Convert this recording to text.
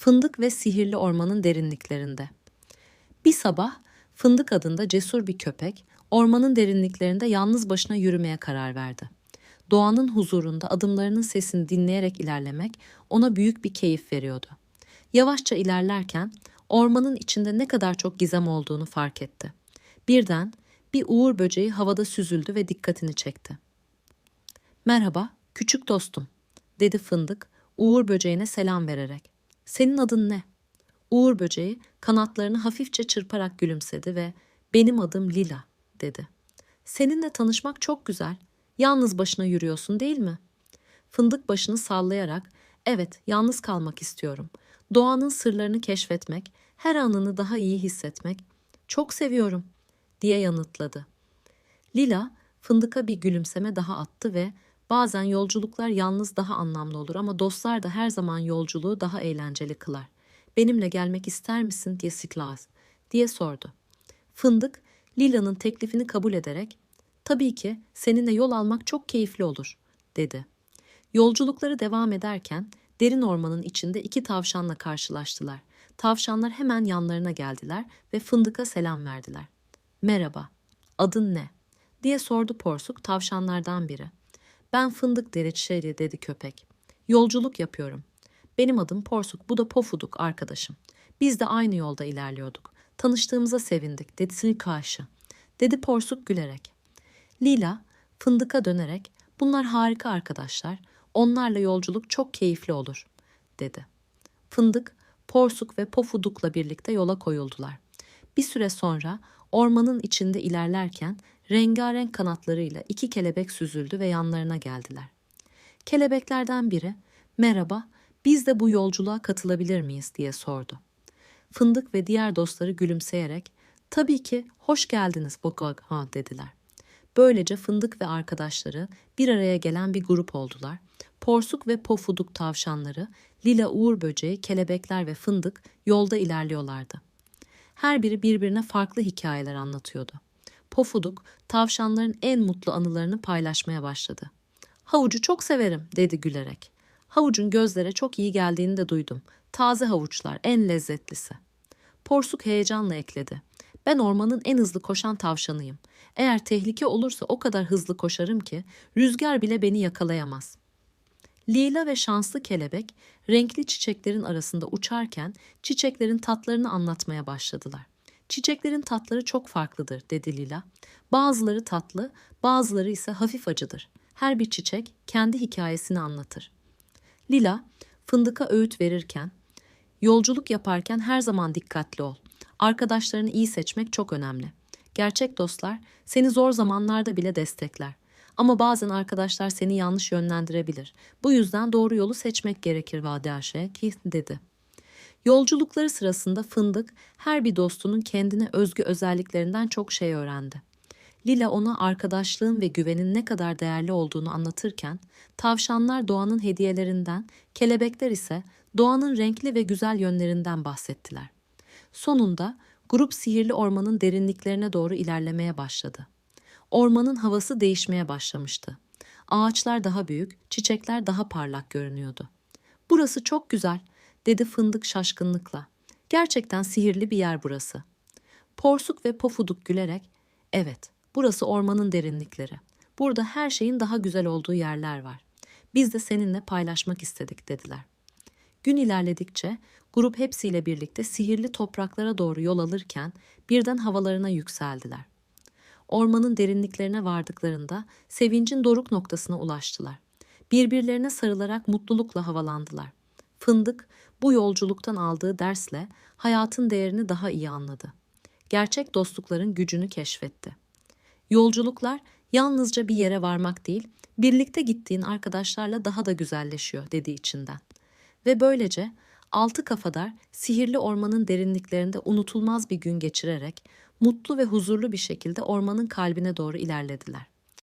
Fındık ve sihirli ormanın derinliklerinde. Bir sabah Fındık adında cesur bir köpek ormanın derinliklerinde yalnız başına yürümeye karar verdi. Doğanın huzurunda adımlarının sesini dinleyerek ilerlemek ona büyük bir keyif veriyordu. Yavaşça ilerlerken ormanın içinde ne kadar çok gizem olduğunu fark etti. Birden bir uğur böceği havada süzüldü ve dikkatini çekti. Merhaba, küçük dostum, dedi fındık Uğur böceğine selam vererek. Senin adın ne? Uğur böceği kanatlarını hafifçe çırparak gülümsedi ve benim adım Lila dedi. Seninle tanışmak çok güzel. Yalnız başına yürüyorsun değil mi? Fındık başını sallayarak evet yalnız kalmak istiyorum. Doğanın sırlarını keşfetmek, her anını daha iyi hissetmek çok seviyorum diye yanıtladı. Lila fındıka bir gülümseme daha attı ve bazen yolculuklar yalnız daha anlamlı olur ama dostlar da her zaman yolculuğu daha eğlenceli kılar. Benimle gelmek ister misin diye Siklaz diye sordu. Fındık Lila'nın teklifini kabul ederek tabii ki seninle yol almak çok keyifli olur dedi. Yolculukları devam ederken derin ormanın içinde iki tavşanla karşılaştılar. Tavşanlar hemen yanlarına geldiler ve fındıka selam verdiler. Merhaba, adın ne? diye sordu porsuk tavşanlardan biri. Ben fındık deriçeri dedi köpek. Yolculuk yapıyorum. Benim adım Porsuk, bu da Pofuduk arkadaşım. Biz de aynı yolda ilerliyorduk. Tanıştığımıza sevindik dedi Silkaşı. Dedi Porsuk gülerek. Lila fındıka dönerek bunlar harika arkadaşlar. Onlarla yolculuk çok keyifli olur dedi. Fındık, Porsuk ve Pofuduk'la birlikte yola koyuldular. Bir süre sonra ormanın içinde ilerlerken rengarenk kanatlarıyla iki kelebek süzüldü ve yanlarına geldiler. Kelebeklerden biri, merhaba, biz de bu yolculuğa katılabilir miyiz diye sordu. Fındık ve diğer dostları gülümseyerek, tabii ki hoş geldiniz ha dediler. Böylece Fındık ve arkadaşları bir araya gelen bir grup oldular. Porsuk ve Pofuduk tavşanları, Lila Uğur böceği, kelebekler ve Fındık yolda ilerliyorlardı. Her biri birbirine farklı hikayeler anlatıyordu. Pofuduk, tavşanların en mutlu anılarını paylaşmaya başladı. Havucu çok severim, dedi gülerek. Havucun gözlere çok iyi geldiğini de duydum. Taze havuçlar, en lezzetlisi. Porsuk heyecanla ekledi. Ben ormanın en hızlı koşan tavşanıyım. Eğer tehlike olursa o kadar hızlı koşarım ki rüzgar bile beni yakalayamaz. Lila ve şanslı kelebek renkli çiçeklerin arasında uçarken çiçeklerin tatlarını anlatmaya başladılar. Çiçeklerin tatları çok farklıdır dedi Lila. Bazıları tatlı, bazıları ise hafif acıdır. Her bir çiçek kendi hikayesini anlatır. Lila fındıka öğüt verirken, yolculuk yaparken her zaman dikkatli ol. Arkadaşlarını iyi seçmek çok önemli. Gerçek dostlar seni zor zamanlarda bile destekler. Ama bazen arkadaşlar seni yanlış yönlendirebilir. Bu yüzden doğru yolu seçmek gerekir Vadaşe ki dedi. Yolculukları sırasında Fındık her bir dostunun kendine özgü özelliklerinden çok şey öğrendi. Lila ona arkadaşlığın ve güvenin ne kadar değerli olduğunu anlatırken, tavşanlar doğanın hediyelerinden, kelebekler ise doğanın renkli ve güzel yönlerinden bahsettiler. Sonunda grup sihirli ormanın derinliklerine doğru ilerlemeye başladı. Ormanın havası değişmeye başlamıştı. Ağaçlar daha büyük, çiçekler daha parlak görünüyordu. Burası çok güzel, dedi fındık şaşkınlıkla. Gerçekten sihirli bir yer burası. Porsuk ve Pofuduk gülerek, evet, burası ormanın derinlikleri. Burada her şeyin daha güzel olduğu yerler var. Biz de seninle paylaşmak istedik dediler. Gün ilerledikçe grup hepsiyle birlikte sihirli topraklara doğru yol alırken birden havalarına yükseldiler. Ormanın derinliklerine vardıklarında sevincin doruk noktasına ulaştılar. Birbirlerine sarılarak mutlulukla havalandılar. Fındık bu yolculuktan aldığı dersle hayatın değerini daha iyi anladı. Gerçek dostlukların gücünü keşfetti. Yolculuklar yalnızca bir yere varmak değil, birlikte gittiğin arkadaşlarla daha da güzelleşiyor dedi içinden. Ve böylece altı kafadar sihirli ormanın derinliklerinde unutulmaz bir gün geçirerek mutlu ve huzurlu bir şekilde ormanın kalbine doğru ilerlediler.